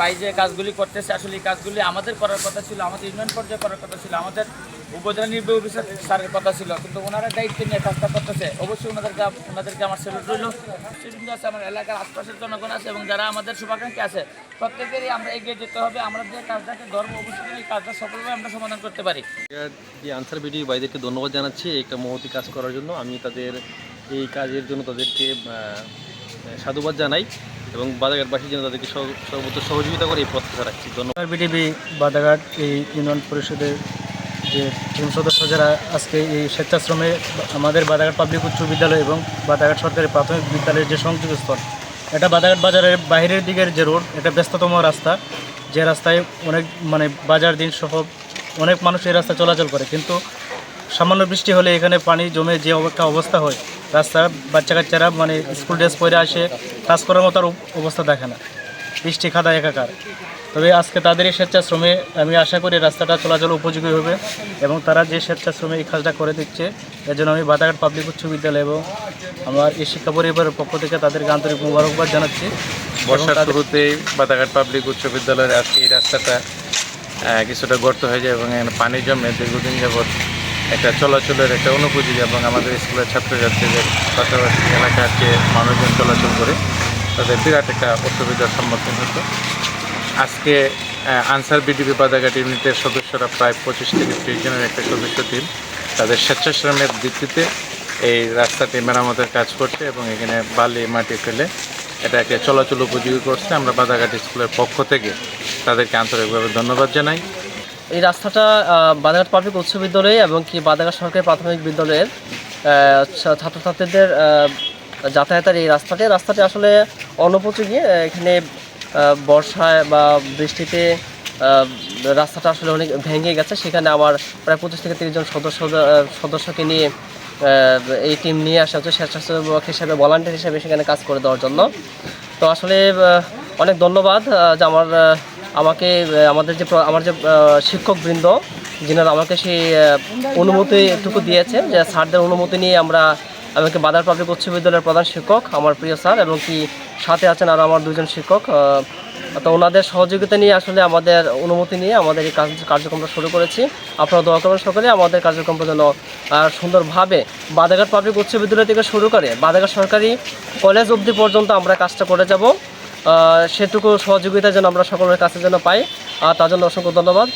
ভাই যে কাজগুলি করতেছে, আসলে এই কাজগুলি আমাদের করার কথা ছিল, আমাদের ইউনিয়ন পর্যায়ে করার কথা ছিল, আমাদের উপজেলা নির্বাহী অফিসার স্যারের কথা ছিল কিন্তু ওনারা দায়িত্ব নিয়ে কাজটা করতেছে। অবশ্যই ওনাদেরকে ওনাদেরকে আমার সেলুট রইল। সেদিন আছে আমার এলাকার আশপাশের জনগণ আছে এবং যারা আমাদের শুভাকাঙ্ক্ষী আছে প্রত্যেকেরই আমরা এগিয়ে যেতে হবে। আমরা যে কাজটাকে ধর্ম অবশ্যই এই কাজটা সফলভাবে আমরা সমাধান করতে পারি। এই আনসার বিডি ভাইদেরকে ধন্যবাদ জানাচ্ছি এই একটা মহতি কাজ করার জন্য। আমি তাদের এই কাজের জন্য তাদেরকে সাধুবাদ জানাই এবং বাজারঘাটবাসীর জন্য তাদেরকে সর্ব- সর্বোচ্চ সহযোগিতা করে এই প্রত্যাশা রাখছি। ধন্যবাদ। বিডিবি বাদাঘাট এই ইউনিয়ন পরিষদের যে টিম সদস্য যারা আজকে এই স্বেচ্ছাশ্রমে আমাদের বাদাঘাট পাবলিক উচ্চ বিদ্যালয় এবং বাদাঘাট সরকারি প্রাথমিক বিদ্যালয়ের যে সংযোগ স্থল, এটা বাদাঘাট বাজারের বাইরের দিকের যে রোড, এটা ব্যস্ততম রাস্তা। যে রাস্তায় অনেক মানে বাজার দিন সহ অনেক মানুষ এই রাস্তা চলাচল করে। কিন্তু সামান্য বৃষ্টি হলে এখানে পানি জমে যে একটা অবস্থা হয় রাস্তা বাচ্চা কাচ্চারা মানে স্কুল ড্রেস পরে আসে, কাজ করার মতো অবস্থা দেখে না। বৃষ্টি খাদা একাকার। তবে আজকে তাদের এই স্বেচ্ছাশ্রমে আমি আশা করি রাস্তাটা চলাচল উপযোগী হবে এবং তারা যে স্বেচ্ছাশ্রমে এই কাজটা করে দিচ্ছে এর জন্য আমি বাদাঘাট পাবলিক উচ্চ বিদ্যালয় এবং আমার এই শিক্ষা পরিবারের পক্ষ থেকে তাদেরকে আন্তরিক মুবারকবাদ জানাচ্ছি। বর্ষার শুরুতেই বাদাঘাট পাবলিক উচ্চ বিদ্যালয়ের আজকে এই রাস্তাটা কিছুটা গর্ত হয়ে যায় এবং এখানে পানি জমে দীর্ঘদিন যাবৎ একটা চলাচলের একটা অনুপযোগী এবং আমাদের স্কুলের ছাত্রছাত্রীদের পাশাপাশি এলাকার যে মানুষজন চলাচল করে তাদের বিরাট একটা অসুবিধার সম্মুখীন হতো। আজকে আনসার বিডিপি বাদাঘাট ইউনিটের সদস্যরা প্রায় পঁচিশ থেকে ত্রিশ জনের একটা সদস্য টিম তাদের স্বেচ্ছাশ্রমের ভিত্তিতে এই রাস্তাটি মেরামতের কাজ করছে এবং এখানে বালি, মাটি ফেলে এটাকে চলাচল উপযোগী করছে। আমরা বাদাঘাট স্কুলের পক্ষ থেকে তাদেরকে আন্তরিকভাবে ধন্যবাদ জানাই। এই রাস্তাটা বাদাঘাট পাবলিক উচ্চ বিদ্যালয় এবং কি বাদাঘাট সরকারি প্রাথমিক বিদ্যালয়ের ছাত্রছাত্রীদের যাতায়াতের এই রাস্তাটি। রাস্তাটি আসলে অনুপযোগী আহ, এখানে বর্ষায় বা বৃষ্টিতে রাস্তাটা আসলে অনেক ভেঙে গেছে। সেখানে আমার প্রায় পঁচিশ থেকে তিরিশ জন সদস্য সদস্যকে নিয়ে এই টিম নিয়ে আসা হচ্ছে। স্বেচ্ছাসেবক হিসেবে ভলান্টিয়ার হিসেবে সেখানে কাজ করে দেওয়ার জন্য। তো আসলে অনেক ধন্যবাদ যে আমার আমাকে আমাদের যে আমার যে শিক্ষকবৃন্দ যিনারা আমাকে সেই অনুমতিটুকু দিয়েছে যে স্যারদের অনুমতি নিয়ে আমরা আমাকে বাদার পাবলিক উচ্চ বিদ্যালয়ের প্রধান শিক্ষক আমার প্রিয় স্যার, এবং কি সাথে আছেন আরও আমার দুজন শিক্ষক। তো ওনাদের সহযোগিতা নিয়ে আসলে আমাদের অনুমতি নিয়ে আমাদের এই কার্যক্রমটা শুরু করেছি। আপনারা দোয়া করবেন সকলে, আমাদের কার্যক্রমটা যেন সুন্দরভাবে বাদাঘাট পাবলিক উচ্চ বিদ্যালয় থেকে শুরু করে বাদাঘাট সরকারি কলেজ অবধি পর্যন্ত আমরা কাজটা করে যাব। সেটুকু সহযোগিতা যেন আমরা সকলের কাছে যেন পাই। আর তার জন্য অসংখ্য ধন্যবাদ।